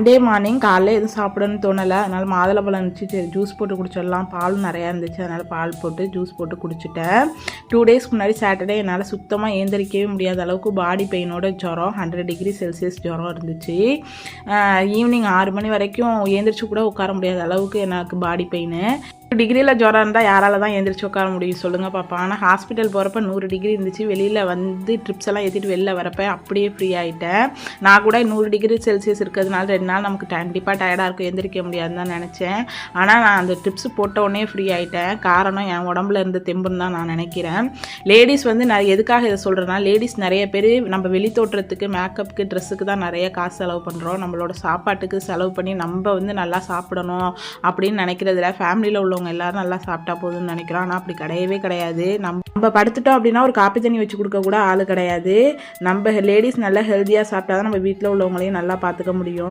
Monday morning காலைல எதுவும் சாப்பிடணும்னு தோணலை. அதனால் மாதுளம்பழம் இருந்துச்சு. சரி ஜூஸ் போட்டு குடிச்சிடலாம். பாலும் நிறையா இருந்துச்சு. அதனால் பால் போட்டு ஜூஸ் போட்டு குடிச்சிட்டேன். டூ டேஸ்க்கு முன்னாடி சாட்டர்டே என்னால் சுத்தமாக ஏந்திரிக்கவே முடியாத அளவுக்கு பாடி பெயினோட ஜுரம் ஹண்ட்ரட் டிகிரி செல்சியஸ் ஜுரம் இருந்துச்சு. ஈவினிங் ஆறு மணி வரைக்கும் ஏந்திரிச்சு கூட உட்கார முடியாத அளவுக்கு எனக்கு பாடி பெயின் டிகிரியில் ஜுரம் இருந்தால் யாரால தான் எந்திரிச்சு உட்கார முடியும் சொல்லுங்கள் பாப்பா. ஆனால் ஹாஸ்பிட்டல் போகிறப்ப நூறு டிகிரி இருந்துச்சு. வெளியில் வந்து ட்ரிப்ஸ் எல்லாம் ஏற்றிட்டு வெளில வரப்ப அப்படியே ஃப்ரீ ஆகிட்டேன் நான் கூட நூறு டிகிரி செல்சியஸ் இருக்கிறதுனால ரெண்டு நாள் நமக்கு கண்டிப்பாக டயர்டாக இருக்கும். எந்திரிக்க முடியாதுன்னு தான் நினச்சேன். ஆனால் நான் அந்த ட்ரிப்ஸ் போட்ட உடனே ஃப்ரீ ஆகிட்டேன் காரணம் என் உடம்புல இருந்த தெம்புன்னு தான் நான் நினைக்கிறேன். லேடிஸ் வந்து நான் எதுக்காக இதை சொல்கிறேன்னா லேடிஸ் நிறைய பேர் நம்ம வெளி தோற்றத்துக்கு மேக்கப்புக்கு ட்ரெஸ்ஸுக்கு தான் நிறைய காசு செலவு பண்ணுறோம் நம்மளோட சாப்பாட்டுக்கு செலவு பண்ணி நம்ம வந்து நல்லா சாப்பிடணும் அப்படின்னு நினைக்கிறதுல ஃபேமிலியில் உள்ளவங்க எல்லாரும் நல்லா சாப்பிட்டா போதும்னு நினைக்கிறோம். ஆனால் அப்படி கிடையவே கிடையாது. நம்ம நம்ம படுத்துட்டோம் அப்படின்னா ஒரு காப்பி தண்ணி வச்சு கொடுக்க கூட ஆள் கிடையாது. நம்ம லேடிஸ் நல்லா ஹெல்த்தியாக சாப்பிட்டா தான் நம்ம வீட்டில் உள்ளவங்களையும் நல்லா பார்த்துக்க முடியும்.